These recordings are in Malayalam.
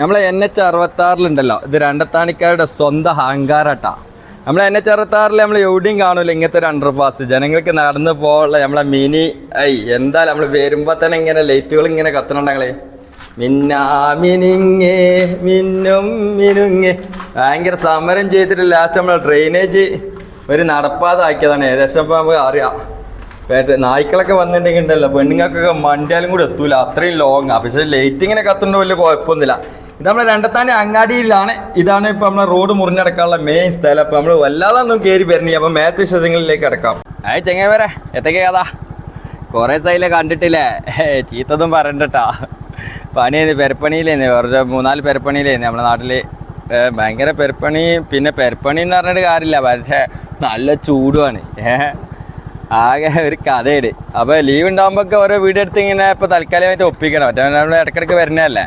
നമ്മളെ എൻ എച്ച് അറുപത്തി ആറിലുണ്ടല്ലോ ഇത് രണ്ടത്താണിക്കാരുടെ സ്വന്തം അഹങ്കാരട്ടാ. നമ്മളെ എൻ എച്ച് അറുപത്തി ആറിൽ നമ്മൾ എവിടെയും കാണൂല ഇങ്ങനത്തെ ഒരു അണ്ടർ പാസ് ജനങ്ങൾക്ക് നടന്നു പോകാനുള്ള നമ്മളെ മിനി ഐ എന്താ നമ്മൾ വരുമ്പോ തന്നെ ഇങ്ങനെ ലൈറ്റുകൾ ഇങ്ങനെ കത്തണുണ്ടെങ്കിലേ മിന്നാ മിനിങ്ങേ മിന്നും മിനുങ്ങേ. ഭയങ്കര സമരം ചെയ്തിട്ട് ലാസ്റ്റ് നമ്മൾ ഡ്രെയിനേജ് ഒരു നടപ്പാത ആക്കിയതാണ് ഏകദേശം ഇപ്പൊ നമുക്ക് അറിയാം. നായ്ക്കളൊക്കെ വന്നിട്ടുണ്ടെങ്കിൽ ഉണ്ടല്ലോ പെണ്ണുങ്ങൾക്കൊക്കെ മണ്ടിയാലും കൂടി എത്തൂല. അത്രയും ലോങ് പക്ഷെ ലൈറ്റിങ്ങിനെ കത്തുന്നുണ്ട് വലിയ കുഴപ്പമൊന്നുമില്ല. ഇത് നമ്മുടെ രണ്ടത്താണി അങ്ങാടിയിലാണ്. ഇതാണ് ഇപ്പൊ നമ്മളെ റോഡ് മുറിഞ്ഞടക്കാനുള്ള മെയിൻ സ്ഥലം. അപ്പൊ നമ്മൾ വല്ലാതെ ഒന്നും കയറി വരണി അപ്പൊ മേത്ത് വിശേഷങ്ങളിലേക്ക് അടക്കാം ഏ ചെങ്ങ വരെ എത്തക്കേതാ കുറേ സൈലെ കണ്ടിട്ടില്ലേ? ചീത്തതും പറയണ്ടട്ടാ. പണി പെരപ്പണിയിലേന്ന് കുറച്ച് മൂന്നാൽ പെരപ്പണിയിലേന്ന്. നമ്മുടെ നാട്ടിൽ ഏ, ഭയങ്കര പെരപ്പണി. പിന്നെ പെരപ്പണി എന്ന് പറഞ്ഞിട്ട് കാര്യമില്ല. പക്ഷേ നല്ല ചൂടുമാണ് ഏഹ് ആകെ ഒരു കഥയുണ്ട് അപ്പോൾ ലീവ് ഉണ്ടാകുമ്പോഴൊക്കെ ഓരോ വീടെടുത്ത് ഇങ്ങനെ ഇപ്പോൾ തൽക്കാലമായിട്ട് ഒപ്പിക്കണം. മറ്റേ നമ്മൾ ഇടയ്ക്കിടയ്ക്ക് വരുന്നതല്ലേ?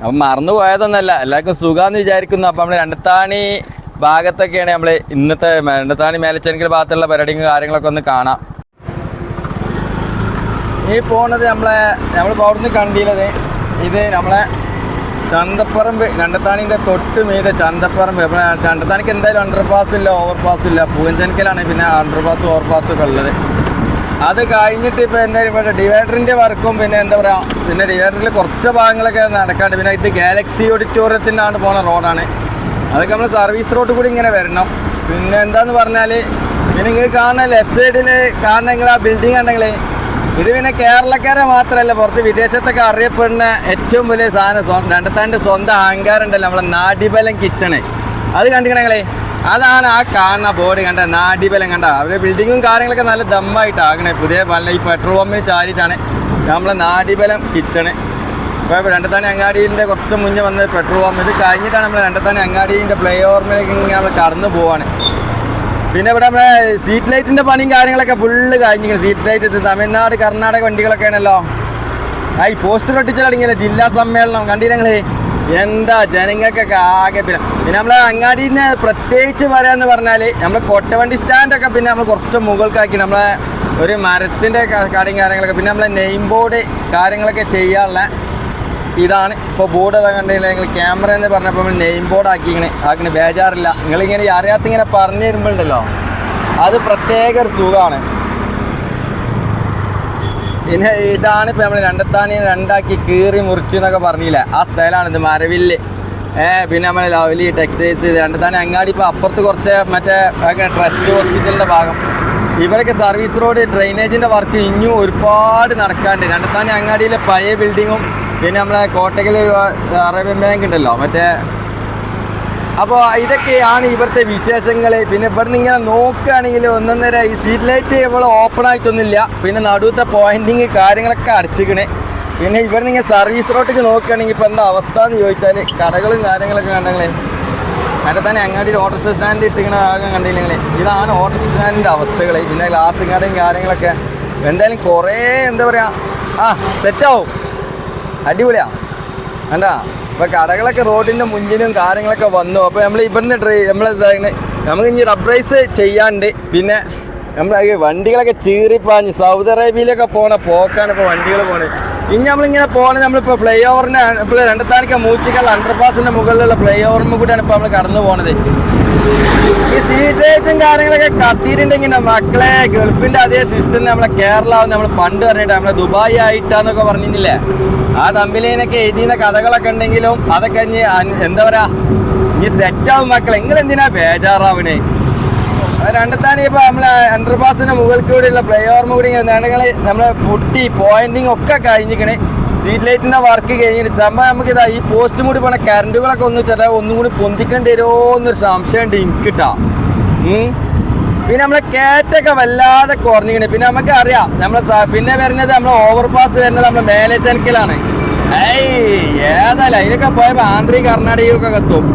അപ്പം മറന്നു പോയതൊന്നല്ല. എല്ലാവർക്കും സുഖമെന്ന് വിചാരിക്കുന്നു. അപ്പം നമ്മൾ രണ്ടത്താണി ഭാഗത്തൊക്കെയാണ് നമ്മൾ ഇന്നത്തെ രണ്ടത്താണി മേലച്ചെങ്കിൽ ഭാഗത്തുള്ള പരിപാടിയും കാര്യങ്ങളൊക്കെ ഒന്ന് കാണാം. ഈ പോണത് നമ്മളെ നമ്മൾ അവിടുന്ന് കണ്ടില്ലത്. ഇത് നമ്മളെ ചന്തപ്പറമ്പ് രണ്ടത്താണിന്റെ തൊട്ട് മീതെ ചന്തപ്പറമ്പ്. അപ്പം ചണ്ടത്താണിക്ക് എന്തായാലും അണ്ടർ പാസ് ഇല്ല ഓവർ പാസ് ഇല്ല. പൂവഞ്ചനക്കലാണ് പിന്നെ അണ്ടർ പാസ് ഓവർ പാസ് ഒക്കെ ഉള്ളത്. അത് കഴിഞ്ഞിട്ട് ഇപ്പോൾ എന്താ പറയുക ഡിവൈഡറിന്റെ വർക്കും പിന്നെ എന്താ പറയുക പിന്നെ ഡിവൈഡറിൽ കുറച്ച് ഭാഗങ്ങളൊക്കെ നടക്കാണ്ട്. പിന്നെ ഇത് ഗാലക്സി ഓഡിറ്റോറിയത്തിനാണ് പോണ റോഡാണ് അതൊക്കെ നമ്മൾ സർവീസ് റോഡ് കൂടി ഇങ്ങനെ വരണം. പിന്നെ എന്താന്ന് പറഞ്ഞാൽ പിന്നെ നിങ്ങൾ കാണുന്ന ലെഫ്റ്റ് സൈഡിൽ കാണുന്ന നിങ്ങൾ ആ ബിൽഡിംഗ് ഉണ്ടെങ്കിൽ ഇത് പിന്നെ കേരളക്കാരെ മാത്രമല്ല പുറത്ത് വിദേശത്തൊക്കെ അറിയപ്പെടുന്ന ഏറ്റവും വലിയ സാധനം രണ്ടത്താണ്ട് സ്വന്തം അഹങ്കാരം ഉണ്ടല്ലോ നമ്മളെ നാടിബലം കിച്ചണ്. അത് കണ്ടിക്കണങ്ങളെ അതാണ് ആ കാണുന്ന ബോർഡ് കണ്ട നാടിബലം കണ്ട. അവരെ ബിൽഡിങ്ങും കാര്യങ്ങളൊക്കെ നല്ല ദമ്മായിട്ടാകണേ. പുതിയ പല ഈ പെട്രോൾ പമ്പിന് ചാരിയിട്ടാണ് നമ്മളെ നാടിബലം കിച്ചണ് ഇപ്പോൾ രണ്ടത്താണി അങ്ങാടിന്റെ കുറച്ച് മുന്നേ വന്നത് പെട്രോൾ പമ്പ് ഇത് കഴിഞ്ഞിട്ടാണ് നമ്മൾ രണ്ടത്താണി അങ്ങാടിന്റെ പ്ലേ ഓവറിലേക്ക് ഇങ്ങനെ നമ്മൾ കടന്നു പോവാണ്. പിന്നെ ഇവിടെ നമ്മളെ സീറ്റ് ലൈറ്റിന്റെ പണിയും കാര്യങ്ങളൊക്കെ ഫുള്ള് കഴിഞ്ഞിരിക്കുന്നു. സീറ്റ് ലൈറ്റ് തമിഴ്നാട് കർണാടക വണ്ടികളൊക്കെ ആണല്ലോ ആ ഈ പോസ്റ്റർ ഒട്ടിച്ചാലിങ്ങനെ ജില്ലാ സമ്മേളനം. കണ്ടില്ലേ എന്താ ജനങ്ങൾക്കൊക്കെ ആകെ പിന്നെ. പിന്നെ നമ്മളെ അങ്ങാടിന്ന് പ്രത്യേകിച്ച് പറയാന്ന് പറഞ്ഞാൽ നമ്മൾ കൊട്ടവണ്ടി സ്റ്റാൻഡൊക്കെ പിന്നെ നമ്മൾ കുറച്ച് മുകൾക്കാക്കി നമ്മളെ ഒരു മരത്തിന്റെ കാര്യം കാര്യങ്ങളൊക്കെ പിന്നെ നമ്മളെ നെയിം ബോർഡ് കാര്യങ്ങളൊക്കെ ചെയ്യാനുള്ള ഇതാണ്. ഇപ്പോൾ ബോർഡ് അതാ കണ്ടില്ല നിങ്ങൾ ക്യാമറ എന്ന് പറഞ്ഞപ്പോൾ നമ്മൾ നെയിം ബോർഡ് ആക്കിങ്ങനെ ആക്കിന് ബേജാറില്ല. നിങ്ങളിങ്ങനെ അറിയാത്ത ഇങ്ങനെ പറഞ്ഞു തരുമ്പോണ്ടല്ലോ അത് പ്രത്യേക ഒരു സുഖമാണ് പിന്നെ ഇതാണ് ഇപ്പം നമ്മൾ രണ്ടത്താണി രണ്ടാക്കി കീറി മുറിച്ചു എന്നൊക്കെ പറഞ്ഞില്ലേ? ആ സ്ഥലമാണ് ഇത് മരവില്ല്. ഏ പിന്നെ നമ്മളെ ലവലി ടെക്സ്റ്റൈൽസ് രണ്ടത്താണി അങ്ങാടി ഇപ്പോൾ അപ്പുറത്ത് കുറച്ച് മറ്റേ ട്രസ്റ്റ് ഹോസ്പിറ്റലിന്റെ ഭാഗം. ഇവിടെയൊക്കെ സർവീസ് റോഡ് ഡ്രെയിനേജിന്റെ വർക്ക് ഇനിയും ഒരുപാട് നടക്കാണ്ട്. രണ്ടത്താണി അങ്ങാടിയിലെ പഴയ ബിൽഡിങ്ങും പിന്നെ നമ്മളെ കോട്ടയ്ക്കൽ അറേബ്യൻ ബാങ്ക് ഉണ്ടല്ലോ മറ്റേ അപ്പോൾ ഇതൊക്കെയാണ് ഇവിടുത്തെ വിശേഷങ്ങൾ പിന്നെ ഇവിടുന്ന് ഇങ്ങനെ നോക്കുകയാണെങ്കിൽ ഒന്നൊന്നര ഈ സീറ്റ് ലൈറ്റ് ഇവിടെ ഓപ്പൺ ആയിട്ടൊന്നുമില്ല. പിന്നെ നടുവത്തെ പോയിന്റിങ് കാര്യങ്ങളൊക്കെ അടച്ചിക്കണേ പിന്നെ ഇവിടുന്ന് ഇങ്ങനെ സർവീസ് റോട്ടിക്ക് നോക്കുകയാണെങ്കിൽ ഇപ്പോൾ എന്താ അവസ്ഥ എന്ന് ചോദിച്ചാൽ കടകളും കാര്യങ്ങളൊക്കെ കണ്ടെങ്കിലേ അവിടെ തന്നെ അങ്ങാടി ഓട്ടോ സ്റ്റാൻഡ് ഇട്ടിങ്ങനെ ഭാഗം കണ്ടില്ലെങ്കിൽ ഇതാണ് ഓട്ടോ സ്റ്റാൻഡിന്റെ അവസ്ഥകൾ പിന്നെ ഗ്ലാസും കടയും കാര്യങ്ങളൊക്കെ. എന്തായാലും കുറേ എന്താ പറയുക ആ സെറ്റാവും അടിപൊളിയാണ് കണ്ടാ? ഇപ്പൊ കടകളൊക്കെ റോഡിന്റെ മുന്നിലും കാര്യങ്ങളൊക്കെ വന്നു. അപ്പൊ നമ്മൾ ഇവിടുന്ന് ട്രെയിൻ നമ്മൾ നമുക്ക് ഇനി റബ്രൈസ് ചെയ്യാണ്ട് പിന്നെ നമ്മൾ വണ്ടികളൊക്കെ ചീറിപ്പാഞ്ഞ് സൗദി അറേബ്യയിലൊക്കെ പോണ പോക്കാണ് ഇപ്പോൾ വണ്ടികൾ പോണത്. ഇനി നമ്മളിങ്ങനെ പോകണേ നമ്മളിപ്പോൾ ഫ്ലൈ ഓവറിന്റെ ഇപ്പോൾ രണ്ടത്താണിക്ക മൂച്ചിക്കൽ അണ്ടർപാസിന്റെ മുകളിലുള്ള ഫ്ലൈ ഓവറിന് കൂടിയാണ് ഇപ്പോൾ നമ്മൾ കടന്നു പോണത്. ഈ സീറ്റ് റേറ്റും കാര്യങ്ങളൊക്കെ കത്തിയിട്ടുണ്ടെങ്കിൽ മക്കളെ ഗൾഫിന്റെ അതേ സിസ്റ്റം നമ്മളെ കേരള നമ്മൾ പണ്ട് പറഞ്ഞിട്ട് നമ്മളെ ദുബായ് ആയിട്ടാന്നൊക്കെ പറഞ്ഞില്ലേ ആ തമ്പിലേനൊക്കെ എഴുതിയുന്ന കഥകളൊക്കെ ഉണ്ടെങ്കിലും അതൊക്കെ ഇനി എന്താ പറയാ? ഇനി സെറ്റാവും മക്കളെ. നിങ്ങൾ എന്തിനാ ബേജാറാവണേ? രണ്ടത്താണി ഇപ്പൊ നമ്മളെ അണ്ടർപാസിന്റെ മുകളിൽ കൂടിയുള്ള പ്ലേ ഓവർ കൂടി നേടങ്ങൾ നമ്മളെ പൊട്ടി പോയിന്റിങ് ഒക്കെ കഴിഞ്ഞിരിക്കണേ. സീറ്റ് ലൈറ്റിന്റെ വർക്ക് കഴിഞ്ഞിട്ട് സംഭവം നമുക്ക് ഇതാ ഈ പോസ്റ്റ് കൂടി പോണ കറണ്ടുകളൊക്കെ ഒന്ന് ചില ഒന്നും കൂടി പൊന്തിക്കേണ്ടി വരുമോ എന്നൊരു സംശയം ഉണ്ട് എനിക്കിട്ടാ പിന്നെ നമ്മളെ കയറ്റൊക്കെ വല്ലാതെ കുറഞ്ഞിക്കണേ പിന്നെ നമുക്ക് അറിയാം നമ്മളെ പിന്നെ വരുന്നത് നമ്മളെ ഓവർ പാസ് വരുന്നത് നമ്മളെ മേലെ ചെനക്കലാണ് ഏയ് ഏതായാലും അതിനൊക്കെ പോയപ്പോ ആന്ധ്രി കർണാടകയൊക്കെ എത്തും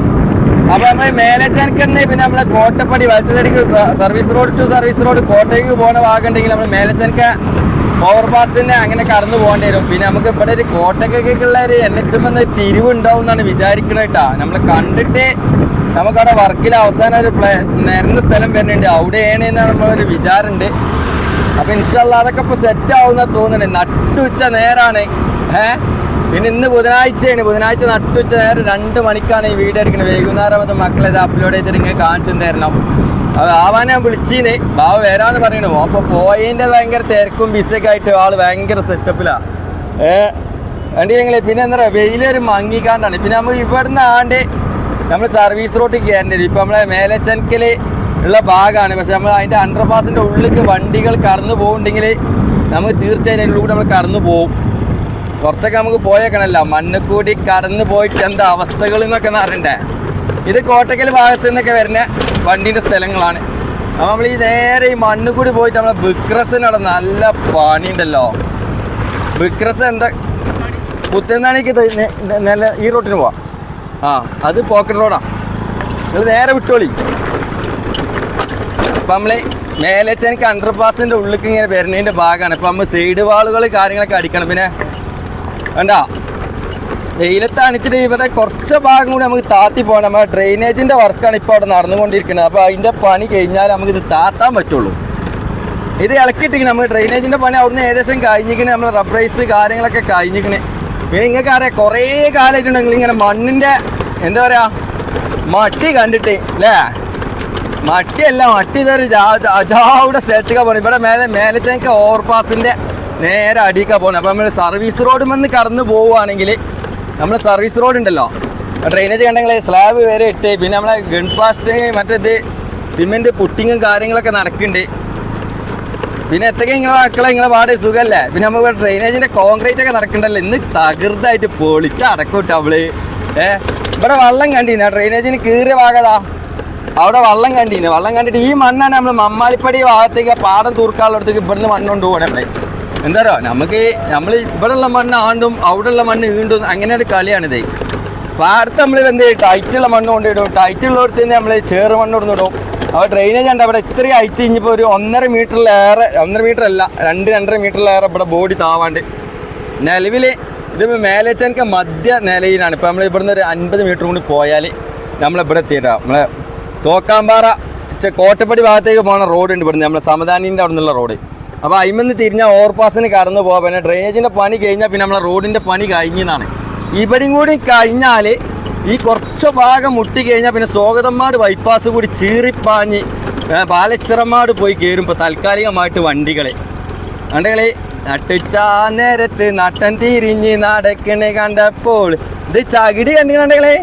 അപ്പൊ നമ്മൾ മേലെ ചെനക്കന്നെ പിന്നെ നമ്മളെ Kottappadi വലത്തലടിക്ക് service road to service road കോട്ടയ്ക്ക് പോകുന്ന ഭാഗമുണ്ടെങ്കിൽ നമ്മൾ മേലെ ചെനക്ക ഓവർ പാസിന് അങ്ങനെ കടന്നു പോകേണ്ടി വരും. പിന്നെ നമുക്ക് ഇവിടെ ഒരു കോട്ടക്കൊക്കെയുള്ള ഒരു എൻ എച്ച് എം എന്ന തിരിവ് ഉണ്ടാവും എന്നാണ് വിചാരിക്കുന്നത് കേട്ടാ. നമ്മൾ കണ്ടിട്ട് നമുക്കവിടെ വർക്കിൽ അവസാനം ഒരു പ്ലേ നിരന്ന സ്ഥലം വരുന്നുണ്ട്. അവിടെ എന്നാണ് നമ്മളൊരു വിചാരമുണ്ട് അപ്പൊ ഇൻഷാല്ല അതൊക്കെ ഇപ്പൊ സെറ്റ് ആവുന്ന തോന്നുന്നുണ്ട് നട്ടുച്ച നേരാണ്. ഏഹ്? പിന്നെ ഇന്ന് ബുധനാഴ്ചയാണ്. ബുധനാഴ്ച നട്ടുച്ച നേരം രണ്ട് മണിക്കാണ് ഈ വീഡിയോ എടുക്കുന്നത്. വൈകുന്നേരം അത് മക്കളെ ഇത് അപ്ലോഡ് ചെയ്തിട്ട് ഇങ്ങനെ കാണിച്ചു തരണം. ആവാൻ ഞാൻ വിളിച്ചീന്. ബാബ വരാന്ന് പറയണു അപ്പൊ പോയതിന്റെ ഭയങ്കര തിരക്കും ബിസൊക്കെ ആയിട്ട് ആൾ ഭയങ്കര സെറ്റപ്പിലാ ഏ വണ്ടി ഞങ്ങൾ പിന്നെ എന്താ പറയാ വെയിലൊരു മങ്ങിക്കാണ്ടാണ്. പിന്നെ നമുക്ക് ഇവിടുന്ന് ആണ്ട് നമ്മൾ സർവീസ് റോട്ടിൽ കയറേണ്ടി വരും. ഇപ്പൊ നമ്മളെ മേലച്ചൻക്കൽ ഉള്ള ഭാഗമാണ് പക്ഷെ നമ്മൾ അതിന്റെ അണ്ടർപാസിന്റെ ഉള്ളിലേക്ക് വണ്ടികൾ കടന്നു പോകുന്നുണ്ടെങ്കിൽ നമുക്ക് തീർച്ചയായും അതിന്റെ ഉള്ളിൽ നമ്മൾ കടന്നു പോകും കുറച്ചൊക്കെ നമുക്ക് പോയേക്കണല്ലോ. മണ്ണ് കൂടി കടന്നു പോയിട്ട് എന്താ അവസ്ഥകൾ എന്നൊക്കെ അറിയണ്ടേ? ഇത് കോട്ടക്കൽ ഭാഗത്ത് നിന്നൊക്കെ വരുന്ന വണ്ടീന്റെ സ്ഥലങ്ങളാണ്. അപ്പോൾ നമ്മൾ ഈ നേരെ ഈ മണ്ണ് കൂടി പോയിട്ട് നമ്മളെ ബിക്രസിനവിടെ നല്ല പണിയുണ്ടല്ലോ. ബിക്രസ് എന്താ? പുത്തനാണിക്ക് നല്ല ഈ റോട്ടിന് പോവാം. ആ അത് പോക്കറ്റ് റോഡാ. നിങ്ങൾ നേരെ വിട്ടോളി. അപ്പം നമ്മൾ മേലേച്ചനക്ക് അണ്ടർ പാസിന്റെ ഉള്ളിലേക്ക് ഇങ്ങനെ വരുന്നതിന്റെ ഭാഗമാണ് ഇപ്പം നമ്മൾ സൈഡ് വാളുകൾ കാര്യങ്ങളൊക്കെ അടിക്കണം. പിന്നെ വേണ്ട വെയിലത്ത് അണിച്ചിട്ട് ഇവിടെ കുറച്ച് ഭാഗം കൂടി നമുക്ക് താത്തി പോകണം നമ്മുടെ ഡ്രെയിനേജിന്റെ വർക്കാണ് ഇപ്പോൾ അവിടെ നടന്നുകൊണ്ടിരിക്കുന്നത് അപ്പോൾ അതിന്റെ പണി കഴിഞ്ഞാൽ നമുക്ക് ഇത് താത്താൻ പറ്റുള്ളൂ ഇത് ഇളക്കിയിട്ടിങ്ങനെ നമ്മൾ ഡ്രെയിനേജിന്റെ പണി അവിടുന്ന് ഏകദേശം കഴിഞ്ഞിരിക്കണേ നമ്മൾ റബ്ബറൈസ് കാര്യങ്ങളൊക്കെ കഴിഞ്ഞിരിക്കണേ പിന്നെ നിങ്ങൾക്ക് അറിയാം കുറേ കാലമായിട്ടുണ്ട് നിങ്ങൾ ഇങ്ങനെ മണ്ണിന്റെ എന്താ പറയുക മട്ടി കണ്ടിട്ട് അല്ലേ മട്ടിയല്ല മട്ടി ഇതൊരു അജാവിടെ സെറ്റൊക്കെ പോകണം ഇവിടെ മേലെ മേലത്തേക്ക് ഓവർപാസിന്റെ നേരെ അടിക്കാ പോകണം അപ്പോൾ നമ്മൾ സർവീസ് റോഡ് വന്ന് കറന്ന് പോവുകയാണെങ്കിൽ നമ്മൾ സർവീസ് റോഡ് ഉണ്ടല്ലോ. ഡ്രെയിനേജ് കണ്ടെങ്കിൽ സ്ലാബ് വരെ ഇട്ട് പിന്നെ നമ്മളെ ഗൺ പാസ്റ്റ് മറ്റേത് സിമെന്റ് പുട്ടിങ്ങും കാര്യങ്ങളൊക്കെ നടക്കുന്നുണ്ട് പിന്നെ എത്തൊക്കെ നിങ്ങളെ മക്കളെ നിങ്ങളെ പാട് സുഖമല്ലേ പിന്നെ നമ്മൾ ഡ്രെയിനേജിന്റെ കോൺക്രീറ്റ് ഒക്കെ നടക്കണ്ടല്ലോ. ഇന്ന് തകൃതായിട്ട് പൊളിച്ച് അടക്കൂട്ട അവൾ. ഏ? ഇവിടെ വള്ളം കണ്ടീന? ഡ്രെയിനേജിന് കീറിയ ഭാഗതാ. അവിടെ വള്ളം കണ്ടിരുന്നു വള്ളം കണ്ടിട്ട് ഈ മണ്ണാണ് നമ്മൾ മമ്മാലിപ്പടി ഭാഗത്തേക്ക് പാടം തൂർക്കാനുള്ളടത്തേക്ക് ഇവിടുന്ന് മണ്ണുകൊണ്ട് പോകണേ നമ്മളെ എന്താറോ നമുക്ക് നമ്മൾ ഇവിടെയുള്ള മണ്ണ് ആണ്ടും അവിടെയുള്ള മണ്ണ് ഈണ്ടും അങ്ങനെ ഒരു കളിയാണിത്. വാർത്ത നമ്മൾ എന്ത് ചെയ്യും? ടൈറ്റുള്ള മണ്ണ് കൊണ്ടിടും ടൈറ്റുള്ളവർക്ക് തന്നെ നമ്മൾ ചേറ് മണ്ണ് കൊടുത്തിടും അപ്പോൾ ഡ്രെയിനേജ് ഉണ്ട്. അവിടെ ഇത്രയും ഹൈറ്റ് കഴിഞ്ഞപ്പോൾ ഒരു ഒന്നര മീറ്ററിലേറെ ഒന്നര മീറ്റർ അല്ല രണ്ട് രണ്ടര മീറ്ററിലേറെ ഇവിടെ ബോഡി താവാണ്ട്. നിലവിൽ ഇതിപ്പോൾ മേലേച്ചനക്ക് മധ്യ നിലയിലാണ്. ഇപ്പോൾ നമ്മൾ ഇവിടുന്ന് ഒരു അൻപത് മീറ്റർ കൂടി പോയാൽ നമ്മളിവിടെ എത്തിയിട്ടാ. നമ്മളെ തോക്കാമ്പാറ കോട്ടപ്പടി ഭാഗത്തേക്ക് പോകുന്ന ഉണ്ട് ഇവിടുന്ന്. നമ്മളെ സമദാനിന്റെ അവിടെ നിന്നുള്ള റോഡ് അപ്പോൾ അയിമെന്ന് തിരിഞ്ഞാൽ ഓവർപാസിന് കടന്നു പോകാം പിന്നെ ഡ്രെയിനേജിന്റെ പണി കഴിഞ്ഞാൽ പിന്നെ നമ്മളെ റോഡിന്റെ പണി കഴിഞ്ഞതാണ് ഇവിടെയും കൂടി കഴിഞ്ഞാൽ ഈ കുറച്ച് ഭാഗം മുട്ടി കഴിഞ്ഞാൽ പിന്നെ സ്വാഗതന്മാട് ബൈപ്പാസ് കൂടി ചീറിപ്പാഞ്ഞ് പാലച്ചിറമാട് പോയി കയറുമ്പോൾ താൽക്കാലികമായിട്ട് വണ്ടികളെ. വണ്ടികളെ നട്ടുച്ചാ നേരത്ത് നട്ടൻ തിരിഞ്ഞ് നടക്കണേ കണ്ടപ്പോൾ. ഇത് ചകിടി കണ്ടിക്കണ്ടകളെ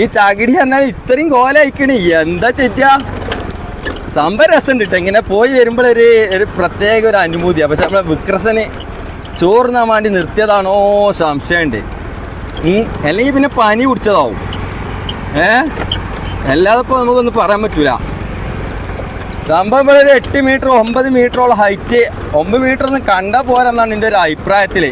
ഈ ചകിടി എന്നാൽ ഇത്രയും കോലയക്കണേ. എന്താ ചെറ്റാ സംഭവം രസമുണ്ട് ഇങ്ങനെ പോയി വരുമ്പോഴൊരു ഒരു പ്രത്യേക ഒരു അനുഭൂതിയാണ് പക്ഷെ നമ്മളെ വിക്രസന് ചോറുന്നാൻ വേണ്ടി നിർത്തിയതാണോ സംശയമുണ്ട്. അല്ലെങ്കിൽ പിന്നെ പനി കുടിച്ചതാവും ഏ? അല്ലാതെ ഇപ്പോൾ നമുക്കൊന്നും പറയാൻ പറ്റൂല. സംഭവം ഇവിടെ ഒരു എട്ട് മീറ്റർ ഒമ്പത് മീറ്ററോളം ഹൈറ്റ് ഒമ്പത് മീറ്റർ ഒന്ന് കണ്ടാൽ പോരെന്നാണ് എന്റെ ഒരു അഭിപ്രായത്തിൽ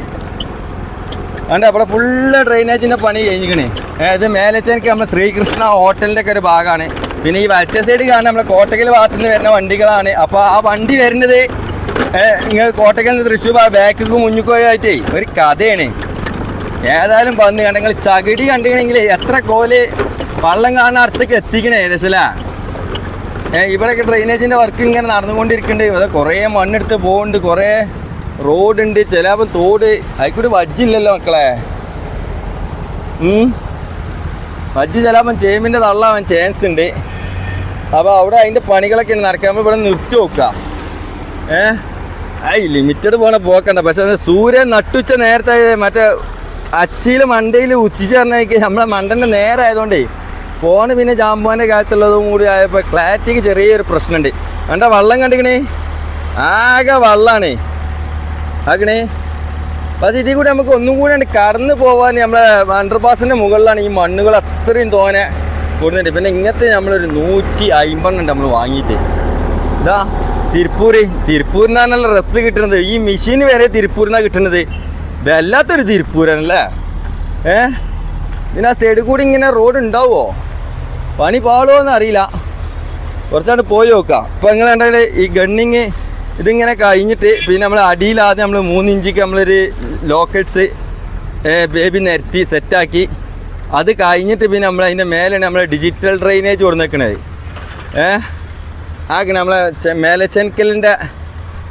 അതുകൊണ്ട് അവിടെ ഫുള്ള് ഡ്രെയിനേജിന്റെ പണി കഴിഞ്ഞിക്കണേ ഇത് മേലച്ചേനക്ക് നമ്മൾ ശ്രീകൃഷ്ണ ഹോട്ടലിന്റെ ഒക്കെ ഒരു ഭാഗമാണ്. പിന്നെ ഈ വലത്തെ സൈഡ് കാണാൻ നമ്മളെ കോട്ടക്കൽ ഭാഗത്തു നിന്ന് വരുന്ന വണ്ടികളാണ്. അപ്പോൾ ആ വണ്ടി വരുന്നത് നിങ്ങൾ കോട്ടക്കൽ നിന്ന് തൃശ്ശൂർ ബാക്കിക്ക് മുന്നിക്കോയായിട്ടേ ഒരു കഥയാണ്. ഏതായാലും വന്ന് കണ്ടെങ്കിൽ ചകിടി കണ്ടിക്കണമെങ്കിൽ എത്ര കോൽ വള്ളം കാണുന്ന അടുത്തേക്ക് എത്തിക്കണേ ഏകദേശം അല്ലേ? ഇവിടെയൊക്കെ ഡ്രെയിനേജിന്റെ വർക്ക് ഇങ്ങനെ നടന്നുകൊണ്ടിരിക്കുന്നുണ്ട്. അത് കുറേ മണ്ണെടുത്ത് പോകുന്നുണ്ട് കുറേ റോഡുണ്ട് ചിലപ്പം തോട് അതിക്കൂടി വജ്ജില്ലല്ലോ മക്കളെ. വജ്ജ് ചിലപ്പം ചേമ്പിന്റെ തള്ളാവാൻ ചാൻസ് ഉണ്ട്. അപ്പോൾ അവിടെ അതിന്റെ പണികളൊക്കെ നടക്കുക. നമ്മൾ ഇവിടെ നിർത്തി നോക്കുക ഏ? ഐ ലിമിറ്റഡ് പോണ പോക്കണ്ട. പക്ഷെ സൂര്യൻ നട്ടുച്ച നേരത്തെ മറ്റേ അച്ചിയിൽ മണ്ടയിൽ ഉച്ചിച്ച് പറഞ്ഞേക്ക് നമ്മളെ മണ്ടന്റെ നേരെ ആയതുകൊണ്ടേ ഫോണ് പിന്നെ ജാമ്പുവാന്റെ കാലത്തുള്ളതും കൂടി ആയപ്പോൾ ക്ലാരിറ്റിക്ക് ചെറിയൊരു പ്രശ്നമുണ്ട്. കണ്ട വള്ളം കണ്ടിക്കണേ? ആകെ വള്ളാണേ. ആക്കണേ അപ്പം ഇതിൽ കൂടി നമുക്ക് ഒന്നും കൂടി കടന്നു പോകാൻ നമ്മളെ അണ്ടർപാസിന്റെ മുകളിലാണ് ഈ മണ്ണുകൾ അത്രയും തോനെ. കൂടുന്നുണ്ട് പിന്നെ ഇങ്ങനത്തെ നമ്മളൊരു നൂറ്റി അമ്പണ്ണം നമ്മൾ വാങ്ങിയിട്ട്. ഇതാ തിരുപ്പൂർ തിരുപ്പൂരിനാണല്ലോ ഡ്രസ്സ് കിട്ടുന്നത്. ഈ മെഷീൻ വരെ തിരുപ്പൂരിനാണ് കിട്ടുന്നത്. വല്ലാത്തൊരു തിരുപ്പൂരാണല്ലേ? ഏ? ഇതിന് ആ സൈഡിൽ കൂടി ഇങ്ങനെ റോഡ് ഉണ്ടാവുമോ പണി പാടുമോ എന്ന് അറിയില്ല. കുറച്ചാണ്ട് പോയി നോക്കാം. ഇപ്പം നിങ്ങൾ കണ്ടാൽ ഈ ഗണ്ണിങ് ഇതിങ്ങനെ കഴിഞ്ഞിട്ട് പിന്നെ നമ്മൾ അടിയിൽ ആദ്യം നമ്മൾ മൂന്ന് ഇഞ്ചിക്ക് നമ്മളൊരു ലോക്കറ്റ്സ് ബേബി നിരത്തി സെറ്റാക്കി അത് കഴിഞ്ഞിട്ട് പിന്നെ നമ്മൾ അതിന്റെ മേലെയാണ് നമ്മൾ ഡിജിറ്റൽ ഡ്രെയിനേജ് കൊടുന്നേക്കണത്. ഏ? ആ നമ്മളെ മേലെ ചെൻക്കലിന്റെ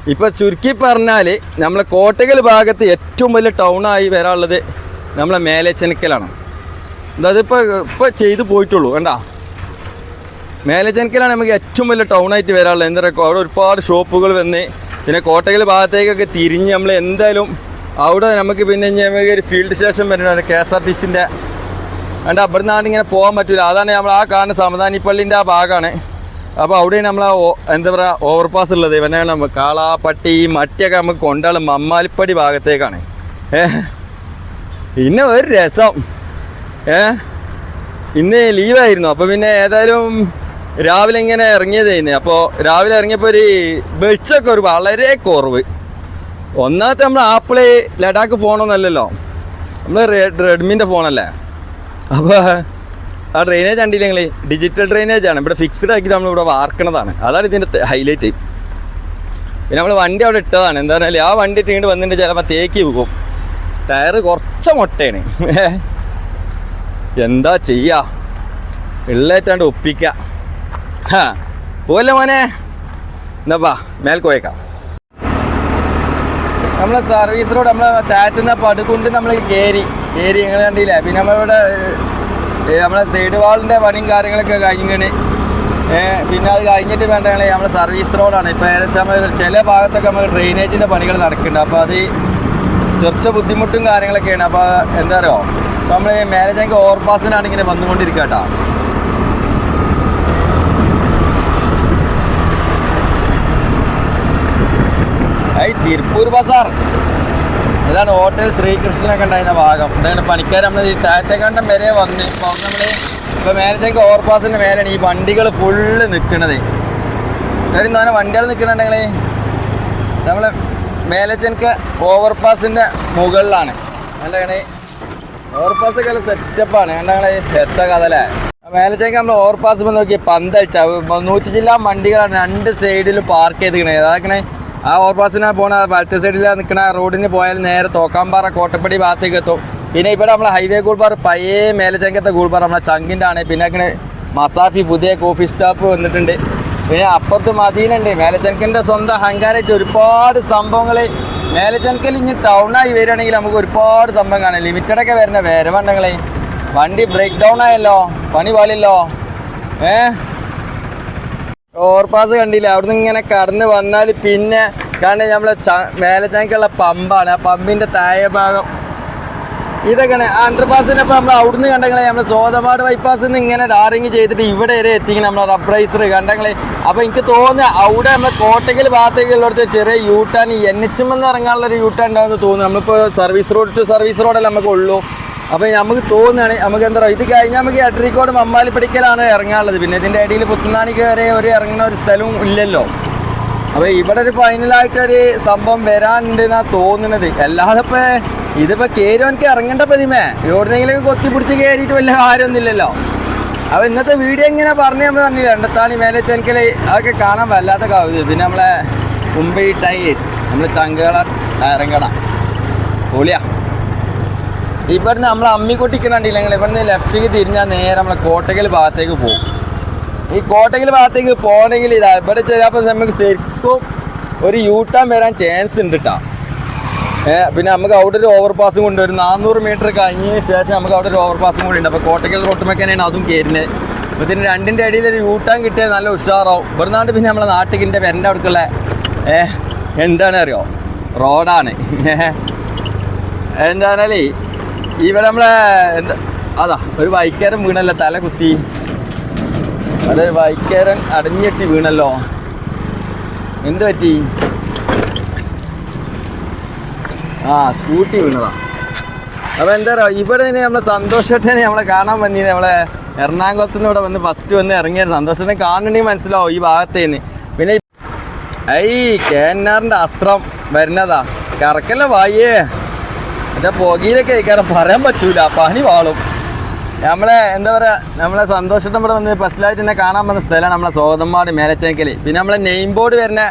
ഇപ്പോൾ ചുരുക്കി പറഞ്ഞാൽ നമ്മളെ കോട്ടകൽ ഭാഗത്ത് ഏറ്റവും വലിയ ടൗണായി വരാനുള്ളത് നമ്മളെ മേലെ ചെനക്കലാണ് അതിപ്പോൾ ഇപ്പോൾ ചെയ്ത് പോയിട്ടുള്ളൂ കണ്ടാ? ചെനക്കലാണ് നമുക്ക് ഏറ്റവും വലിയ ടൗണായിട്ട് വരാനുള്ളത്. എന്താ പറയുക അവിടെ ഒരുപാട് ഷോപ്പുകൾ വന്ന് പിന്നെ കോട്ടകൽ ഭാഗത്തേക്കൊക്കെ തിരിഞ്ഞ് നമ്മൾ എന്തായാലും അവിടെ നമുക്ക് പിന്നെ ഒരു ഫീൽഡ് സ്റ്റേഷൻ വരുന്നുണ്ട് കെ എസ് ആർ ടി സിന്റെ അതുകൊണ്ട് അവിടെ നിന്നാണ് ഇങ്ങനെ പോകാൻ പറ്റില്ല അതാണ് നമ്മൾ ആ കാണുന്ന സമതാനി പള്ളിന്റെ ആ ഭാഗമാണ് അപ്പോൾ അവിടെയാണ് നമ്മൾ എന്താ പറയുക ഓവർപാസ് ഉള്ളത്. പിന്നെ നമ്മൾ കാളാപ്പട്ടി മട്ടിയൊക്കെ നമുക്ക് കൊണ്ടാളും മമ്മാലിപ്പടി ഭാഗത്തേക്കാണ്. ഏ പിന്നെ ഒരു രസം. ഏ ഇന്ന് ലീവായിരുന്നു അപ്പോൾ പിന്നെ ഏതായാലും രാവിലെ ഇങ്ങനെ ഇറങ്ങിയതായിരുന്നു അപ്പോൾ രാവിലെ ഇറങ്ങിയപ്പോൾ ഒരു വെളിച്ചമൊക്കെ ഒരു വളരെ കുറവ്. ഒന്നാമത്തെ നമ്മൾ ആപ്പിൾ ലഡാക്ക് ഫോണൊന്നല്ലല്ലോ നമ്മൾ റെഡ്മിന്റെ ഫോണല്ലേ? അപ്പോൾ ആ ഡ്രെയിനേജ് കണ്ടില്ല നിങ്ങൾ ഡിജിറ്റൽ ഡ്രെയിനേജ് ആണ്. ഇവിടെ ഫിക്സ്ഡ് ആക്കിയിട്ട് നമ്മൾ ഇവിടെ വാർക്കണതാണ്. അതാണ് ഇതിന്റെ ഹൈലൈറ്റ് പിന്നെ നമ്മൾ വണ്ടി അവിടെ ഇട്ടതാണ്. എന്താ പറഞ്ഞാൽ ആ വണ്ടി ഇട്ടിങ്ങോട്ട് വന്നിട്ട് ചിലപ്പോൾ തേക്കി പോകും ടയർ കുറച്ച് മുട്ടയാണ്. എന്താ ചെയ്യാ? വെള്ളേറ്റാണ്ട് ഒപ്പിക്ക. ഹാ പോവല്ലേ മോനെ? എന്നാപ്പാ മേൽക്കോയേക്കാം നമ്മളെ സർവീസ് റോഡ് നമ്മളെ താറ്റുന്ന പടുകൊണ്ട് നമ്മൾ കയറി കയറി നിങ്ങൾ കണ്ടില്ല? പിന്നെ നമ്മളിവിടെ നമ്മളെ സൈഡ് വാളിന്റെ പണിയും കാര്യങ്ങളൊക്കെ കഴിഞ്ഞിങ്ങനെ. പിന്നെ അത് കഴിഞ്ഞിട്ട് വേണ്ട നമ്മളെ സർവീസ് റോഡാണ് ഇപ്പോൾ ഏകദേശം നമ്മൾ ചില ഭാഗത്തൊക്കെ നമ്മൾ ഡ്രെയിനേജിന്റെ പണികൾ നടക്കുന്നുണ്ട്. അപ്പോൾ അത് ചെറിയ ബുദ്ധിമുട്ടും കാര്യങ്ങളൊക്കെയാണ്. അപ്പോൾ എന്താ പറയുക ഇപ്പോൾ നമ്മൾ മാനേജ് ഓവർപാസിനാണ് ഇങ്ങനെ വന്നുകൊണ്ടിരിക്കുക കേട്ടോ. ഐ തിരുപ്പൂർ ബസാർ. ഇതാണ് ഹോട്ടൽ ശ്രീകൃഷ്ണനൊക്കെ ഉണ്ടായിരുന്ന ഭാഗം. ഇതാണ് പണിക്കാർ നമ്മൾ ഈ താറ്റക്കണ്ടം വരെ വന്ന് ഇപ്പോൾ നമ്മൾ ഇപ്പോൾ മേലത്തേക്ക് ഓവർപാസിന്റെ മേലാണ് ഈ വണ്ടികൾ ഫുള്ള് നിൽക്കുന്നത് കാര്യം തന്നെ വണ്ടികൾ നിൽക്കുന്നുണ്ടെങ്കിൽ നമ്മൾ മേലത്തേക്ക് ഓവർപാസിന്റെ മുകളിലാണ്. എന്താണ് ഓവർപാസ് ഒക്കെ സെറ്റപ്പാണ് എന്താണ് എത്ത കഥലേ മേലത്തേക്ക് നമ്മൾ ഓവർപാസ് നോക്കി പന്തടിച്ച നൂറ്റി ജില്ലാ വണ്ടികളാണ് രണ്ട് സൈഡിൽ പാർക്ക് ചെയ്തിരിക്കണേ അതാക്കണേ ആ ഓവർപാസിനാ പോണ വലത്തെ സൈഡിൽ നിൽക്കുന്ന റോഡിന് പോയാൽ നേരെ തോക്കാമ്പാറ കോട്ടപ്പടി ഭാഗത്തേക്ക് എത്തും. പിന്നെ ഇവിടെ നമ്മളെ ഹൈവേ ഗൂൾബാർ പഴയ മേലച്ചങ്കത്തെ ഗൂൾബാർ നമ്മളെ ചങ്കിന്റെ ആണ്. പിന്നെ അങ്ങനെ മസാഫി പുതിയ കോഫി സ്റ്റാപ്പ് വന്നിട്ടുണ്ട്. പിന്നെ അപ്പുറത്ത് മദീനുണ്ട് മേലച്ചങ്കന്റെ സ്വന്തം അഹങ്കാരമായിട്ട് ഒരുപാട് സംഭവങ്ങൾ മേലച്ചങ്കൽ ഇനി ടൗണായി വരികയാണെങ്കിൽ നമുക്ക് ഒരുപാട് സംഭവം കാണാം. ലിമിറ്റഡൊക്കെ വരുന്ന വരവുണ്ടെങ്കിലേ വണ്ടി ബ്രേക്ക് ഡൗൺ ആയല്ലോ പണി പോലല്ലോ ഏ? ഓവർപാസ് കണ്ടില്ല? അവിടുന്ന് ഇങ്ങനെ കടന്ന് വന്നാൽ പിന്നെ കാരണം നമ്മളെ മേലച്ചനക്കുള്ള പമ്പാണ്. ആ പമ്പിന്റെ താഴെ ഭാഗം. ഇതൊക്കെയാണ്. പാസ് ഇപ്പോൾ നമ്മൾ അവിടുന്ന് കണ്ടെങ്കിൽ നമ്മൾ സോതമാട് ബൈപ്പാസിൽ നിന്ന് ഇങ്ങനെ ഡാറിങ് ചെയ്തിട്ട് ഇവിടെ വരെ എത്തിക്കണം നമ്മൾ റബ്രൈസർ കണ്ടെങ്കിൽ അപ്പോൾ എനിക്ക് തോന്നുന്നു അവിടെ നമ്മൾ കോട്ടയ്ക്കൽ ഭാഗത്തേക്ക് ഉള്ളിടത്ത് ചെറിയ U turn N H M എന്ന് ഇറങ്ങാനുള്ള ഒരു യൂ ടേൺ ഉണ്ടാവുമെന്ന് തോന്നുന്നു. നമ്മളിപ്പോൾ സർവീസ് റോഡ് ടു സർവീസ് റോഡല്ലേ നമുക്ക് ഉള്ളൂ. അപ്പോൾ നമുക്ക് തോന്നുകയാണ് നമുക്ക് എന്താ പറയുക ഇത് കഴിഞ്ഞാൽ നമുക്ക് എട്ടറിക്കോട് മമ്മാലിപ്പടിക്കലാണ് ഇറങ്ങാനുള്ളത്. പിന്നെ ഇതിന്റെ ഇടയിൽ പുത്തുനാണിക്ക് വരെ ഒരു ഇറങ്ങുന്ന ഒരു സ്ഥലവും ഇല്ലല്ലോ. അപ്പോൾ ഇവിടെ ഒരു ഫൈനലായിട്ടൊരു സംഭവം വരാനുണ്ട് എന്നാ തോന്നുന്നത്. അല്ലാതെ ഇപ്പൊ ഇതിപ്പോ കയറുവാനക്ക് ഇറങ്ങേണ്ട പ്രതിമേ എവിടെന്നെങ്കിലും കൊത്തി പിടിച്ച് കയറിയിട്ട് വലിയ കാര്യമൊന്നുമില്ലല്ലോ. അപ്പോൾ ഇന്നത്തെ വീഡിയോ ഇങ്ങനെ പറഞ്ഞു നമ്മൾ പറഞ്ഞില്ല? രണ്ടത്താണി മേലെ ചെനിക്കൽ അതൊക്കെ കാണാൻ വല്ലാത്ത കവിത പിന്നെ നമ്മളെ മുംബൈ ടൈസ് നമ്മൾ ചങ്കള ഇറങ്ങട പൊളിയാ. ഇവിടുന്ന് നമ്മൾ അമ്മിക്കുട്ടിക്ക് കണ്ടില്ലെങ്കിൽ ഇവിടുന്ന് ലെഫ്റ്റിക്ക് തിരിഞ്ഞാൽ നേരെ നമ്മളെ കോട്ടകൽ ഭാഗത്തേക്ക് പോകും. ഈ കോട്ടകൽ ഭാഗത്തേക്ക് പോകണമെങ്കിൽ ഇതാ ഇവിടെ ചിലപ്പോൾ നമുക്ക് ശരിക്കും ഒരു യൂ ടേൺ വരാൻ ചാൻസ് ഉണ്ട് കേട്ടോ ഏഹ് പിന്നെ നമുക്ക് അവിടെ ഒരു ഓവർ പാസും കൊണ്ട് ഒരു നാനൂറ് മീറ്റർ കഴിഞ്ഞതിന് ശേഷം നമുക്ക് അവിടെ ഒരു ഓവർ പാസും കൂടി ഉണ്ട്. അപ്പോൾ കോട്ടക്കൽ റോട്ടുമൊക്കെയാണ് അതും കയറുന്നത് അപ്പോൾ ഇതിന് രണ്ടിന്റെ ഇടയിൽ ഒരു യൂ ടേൺ കിട്ടിയാൽ നല്ല ഉഷാറാവും. ഇവിടുന്നാണ്ട് പിന്നെ നമ്മളെ നാട്ടിക്കിന്റെ വരന്റെ അവിടേക്കുള്ള ഏഹ് എന്താണ് അറിയോ റോഡാണ് എന്താണല്ലേ ഇവിടെ നമ്മളെ എന്താ? അതാ ഒരു ബൈക്കാരൻ വീണല്ലോ തല കുത്തി. അതൊരു ബൈക്കാരൻ അടഞ്ഞെട്ടി വീണല്ലോ. എന്ത് പറ്റി? ആ സ്കൂട്ടി വീണതാ. അപ്പൊ എന്താ പറയുക ഇവിടെ തന്നെ നമ്മളെ സന്തോഷേട്ടനെ നമ്മളെ കാണാൻ വന്നിന്. നമ്മളെ എറണാകുളത്ത് നിന്ന് ഇവിടെ വന്ന് ഫസ്റ്റ് വന്ന് ഇറങ്ങിയ സന്തോഷേട്ടനെ കാണണമെങ്കിൽ മനസ്സിലാവും ഈ ഭാഗത്തേന്ന്. പിന്നെ ഐ കെ എൻ ആറിന്റെ അസ്ത്രം വരുന്നതാ. കറക്കല്ല വായേ? മറ്റേ പുകയിലൊക്കെ കാരണം പറയാൻ പറ്റൂല. പണി വാളും. നമ്മളെ എന്താ പറയാ നമ്മളെ സന്തോഷത്തെ ഇവിടെ വന്ന് ഫസ്റ്റിലായിട്ട് എന്നെ കാണാൻ വന്ന സ്ഥലമാണ് നമ്മളെ സ്വതമ്പാട് മേലച്ചേക്കൽ. പിന്നെ നമ്മളെ നെയിം ബോർഡ് വരുന്ന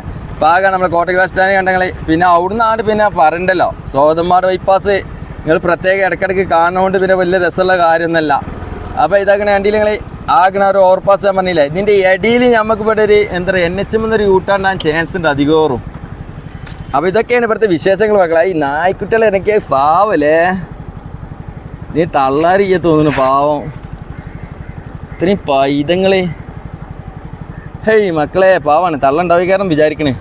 ഭാഗമാണ് നമ്മളെ കോട്ടയ്ക്ക് ബസ് സ്റ്റാൻഡ് കണ്ടെങ്കിൽ പിന്നെ അവിടുന്നാണ് പിന്നെ പറയണ്ടല്ലോ. സ്വതമ്പാട് ബൈപ്പാസ് നിങ്ങൾ പ്രത്യേകം ഇടയ്ക്കിടയ്ക്ക് കാണുന്നതുകൊണ്ട് പിന്നെ വലിയ രസമുള്ള കാര്യമൊന്നുമല്ല. അപ്പോൾ ഇതൊക്കെ കണ്ടില്ല നിങ്ങൾ ആകണ ഒരു ഓവർപാസ് ഞാൻ പറഞ്ഞില്ലേ? ഇതിന്റെ ഇടയിൽ നമുക്ക് ഇവിടെ ഒരു എന്താ പറയുക എൻ എച്ച് എന്നൊരു യൂട്ടാണ്ടാൻ ചാൻസ് ഉണ്ട് അധികോറും. അപ്പോൾ ഇതൊക്കെയാണ് ഇവിടുത്തെ വിശേഷങ്ങൾ മക്കളെ. ഈ നായ്ക്കുട്ടികൾ എനിക്ക് പാവല്ലേ? നീ തള്ളാരിക്ക തോന്നുന്നു പാവം. ഇത്രയും പൈതങ്ങളെ. ഹേയ് മക്കളെ പാവാണ്. തള്ളണ്ടാവിക്കാരണം കാരണം വിചാരിക്കണേ.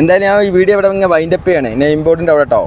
എന്തായാലും ഞാൻ ഈ വീഡിയോ ഇവിടെ വൈൻഡപ്പ് ചെയ്യണേ. എന്നെ ഇമ്പോർട്ടന്റ് അവിടെ കേട്ടോ